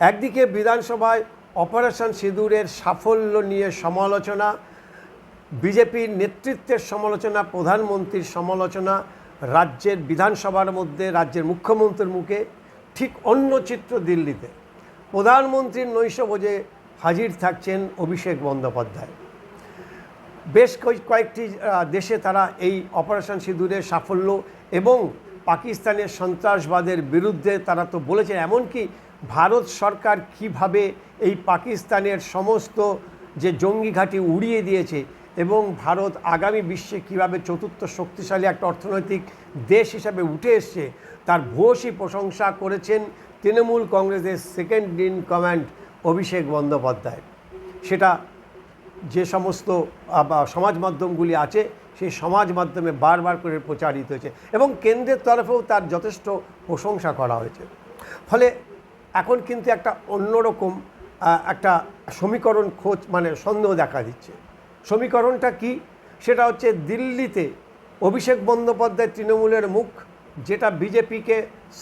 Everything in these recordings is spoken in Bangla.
একদিকে বিধানসভায় অপারেশন সিঁদুরের সাফল্য নিয়ে সমালোচনা, বিজেপির নেতৃত্বের সমালোচনা, প্রধানমন্ত্রীর সমালোচনা, রাজ্যের বিধানসভার মধ্যে, রাজ্যের মুখ্যমন্ত্রীর মুখে, ঠিক অন্য চিত্র দিল্লিতে। প্রধানমন্ত্রীর নৈশভোজে হাজির থাকছেন অভিষেক বন্দ্যোপাধ্যায়। বেশ কয়েক- কয়েকটি দেশে তারা এই অপারেশন সিঁদুরের সাফল্য এবং পাকিস্তানের সন্ত্রাসবাদের বিরুদ্ধে তারা তো বলেছেন এমনকি ভারত সরকার কীভাবে এই পাকিস্তানের সমস্ত যে জঙ্গি ঘাঁটি উড়িয়ে দিয়েছে এবং ভারত আগামী বিশ্বে কীভাবে চতুর্থ শক্তিশালী একটা অর্থনৈতিক দেশ হিসাবে উঠে এসছে, তার ভূয়সী প্রশংসা করেছেন তৃণমূল কংগ্রেসের second in command Abhishek Bandyopadhyay. সেটা যে সমস্ত সমাজ মাধ্যমগুলি আছে সেই সমাজ মাধ্যমে বারবার করে প্রচারিত হয়েছে এবং কেন্দ্রের তরফেও তার যথেষ্ট প্রশংসা করা হয়েছে। ফলে এখন কিন্তু একটা অন্যরকম একটা সমীকরণ খোঁজ মানে সন্দেহ দেখা দিচ্ছে। সমীকরণটা কি? সেটা হচ্ছে দিল্লিতে অভিষেক বন্দ্যোপাধ্যায় তৃণমূলের মুখ, যেটা বিজেপিকে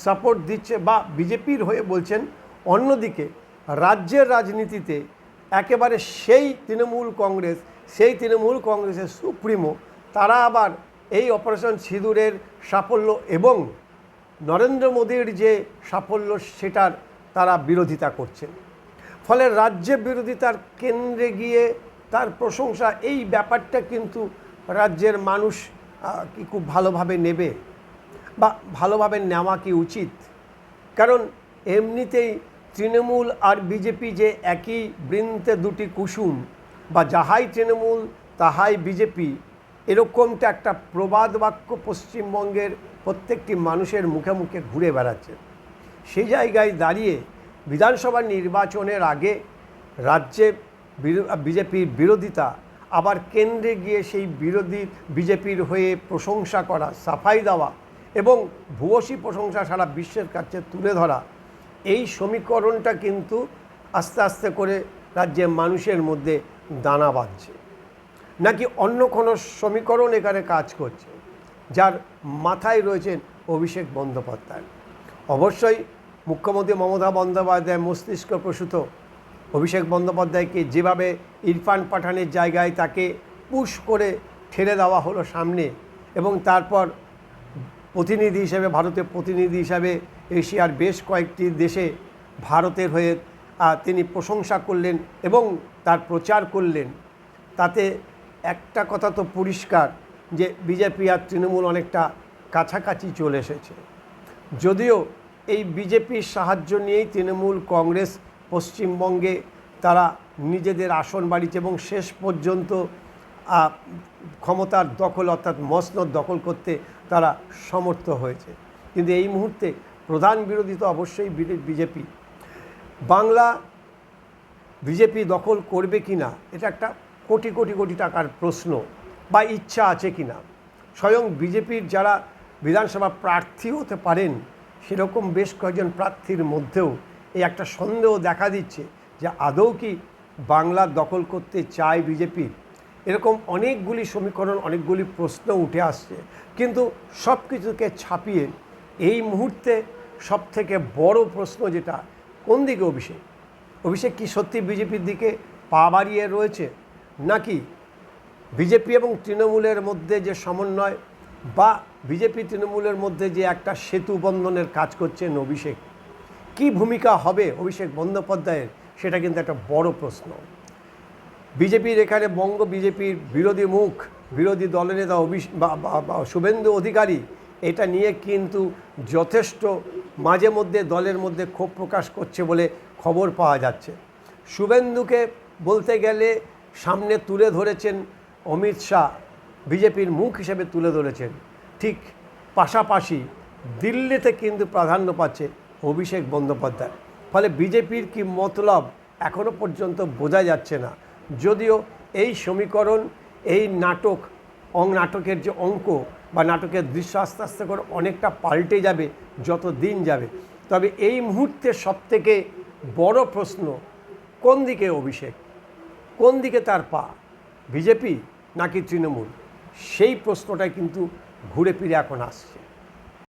সাপোর্ট দিচ্ছে বা বিজেপির হয়ে বলছেন অন্যদিকে রাজ্যের রাজনীতিতে একেবারে সেই তৃণমূল কংগ্রেস, সেই তৃণমূল কংগ্রেসের সুপ্রিমো তারা আবার এই অপারেশন সিঁদুরের সাফল্য এবং নরেন্দ্র মোদীর যে সাফল্য সেটার তারা বিরোধিতা করছেন। ফলে রাজ্যে বিরোধিতার কেন্দ্রে গিয়ে তার প্রশংসা, এই ব্যাপারটা কিন্তু রাজ্যের মানুষ কি খুব ভালোভাবে নেবে বা ভালোভাবে নেওয়া কি উচিত। কারণ এমনিতেই তৃণমূল আর বিজেপি যে একই বৃন্তে দুটি কুসুম, বা যাহাই তৃণমূল তাহাই বিজেপি এরকমটা একটা প্রবাদ বাক্য পশ্চিমবঙ্গের প্রত্যেকটি মানুষের মুখে মুখে ঘুরে বেড়াচ্ছে। সেই জায়গায় দাঁড়িয়ে বিধানসভা নির্বাচনের আগে রাজ্যে বিজেপির বিরোধিতা, আবার কেন্দ্রে গিয়ে সেই বিরোধী বিজেপির হয়ে প্রশংসা করা, সাফাই দেওয়া এবং ভূয়সী প্রশংসা সারা বিশ্বের কাছে তুলে ধরা, এই সমীকরণটা কিন্তু আস্তে আস্তে করে রাজ্যের মানুষের মধ্যে দানা বাঁধছে। নাকি অন্য কোনো সমীকরণ এখানে কাজ করছে, যার মাথায় রয়েছেন অভিষেক বন্দ্যোপাধ্যায়? অবশ্যই মুখ্যমন্ত্রী মমতা বন্দ্যোপাধ্যায় মস্তিষ্ক প্রসূত। অভিষেক বন্দ্যোপাধ্যায়কে যেভাবে ইরফান পাঠানের জায়গায় তাকে পুশ করে ঠেলে দেওয়া হলো সামনে, এবং তারপর প্রতিনিধি হিসেবে, ভারতের প্রতিনিধি হিসাবে এশিয়ার বেশ কয়েকটি দেশে ভারতের হয়ে তিনি প্রশংসা করলেন এবং তার প্রচার করলেন। তাতে একটা কথা তো পরিষ্কার যে বিজেপি আর তৃণমূল অনেকটা কাছাকাছি চলে এসেছে। যদিও এই বিজেপির সাহায্য নিয়েই তৃণমূল কংগ্রেস পশ্চিমবঙ্গে তারা নিজেদের আসন বাড়িয়েছে এবং শেষ পর্যন্ত ক্ষমতার দখল অর্থাৎ মসনদ দখল করতে তারা সমর্থ হয়েছে। কিন্তু এই মুহূর্তে প্রধান বিরোধী তো অবশ্যই বিজেপি। বাংলা বিজেপি দখল করবে কি না এটা একটা কোটি কোটি কোটি টাকার প্রশ্ন বা ইচ্ছা আছে কি না। স্বয়ং বিজেপির যারা বিধানসভা প্রার্থী হতে পারেন, সেরকম বেশ কয়েকজন প্রার্থীর মধ্যেও এই একটা সন্দেহ দেখা দিচ্ছে যে আদৌ কি বাংলা দখল করতে চায় বিজেপি। এরকম অনেকগুলি সমীকরণ, অনেকগুলি প্রশ্ন উঠে আসছে। কিন্তু সব কিছুকে ছাপিয়ে এই মুহূর্তে সবথেকে বড় প্রশ্ন যেটা, কোন দিকে অভিষেক? অভিষেক কি সত্যি বিজেপির দিকে পা বাড়িয়ে রয়েছে? নাকি বিজেপি এবং তৃণমূলের মধ্যে যে সমন্বয় বা বিজেপি তৃণমূলের মধ্যে যে একটা সেতু বন্ধনের কাজ করছেন অভিষেক? কি ভূমিকা হবে অভিষেক বন্দ্যোপাধ্যায়ের? সেটা কিন্তু একটা বড় প্রশ্ন। বিজেপির এখানে বঙ্গ বিজেপির বিরোধী মুখ, বিরোধী দলের নেতা অভিষ বা, শুভেন্দু অধিকারী, এটা নিয়ে কিন্তু যথেষ্ট মাঝে মধ্যে দলের মধ্যে ক্ষোভ প্রকাশ করছে বলে খবর পাওয়া যাচ্ছে। শুভেন্দুকে বলতে গেলে সামনে তুলে ধরেছেন অমিত শাহ, বিজেপির মুখ হিসেবে তুলে ধরেছেন। ঠিক পাশাপাশি দিল্লিতে কিন্তু প্রাধান্য পাচ্ছে অভিষেক বন্দ্যোপাধ্যায়। ফলে বিজেপির কি মতলব এখনও পর্যন্ত বোঝা যাচ্ছে না। যদিও এই সমীকরণ, এই নাটক, অং নাটকের যে অঙ্ক বা নাটকের দৃশ্য আস্তে আস্তে করে অনেকটা পাল্টে যাবে যত দিন যাবে। তবে এই মুহূর্তে সবথেকে বড় প্রশ্ন, কোন দিকে অভিষেক? কোন দিকে তার পা? বিজেপি নাকি তৃণমূল? সেই প্রশ্নটাই কিন্তু ঘুরে ফিরে এখন আসছে।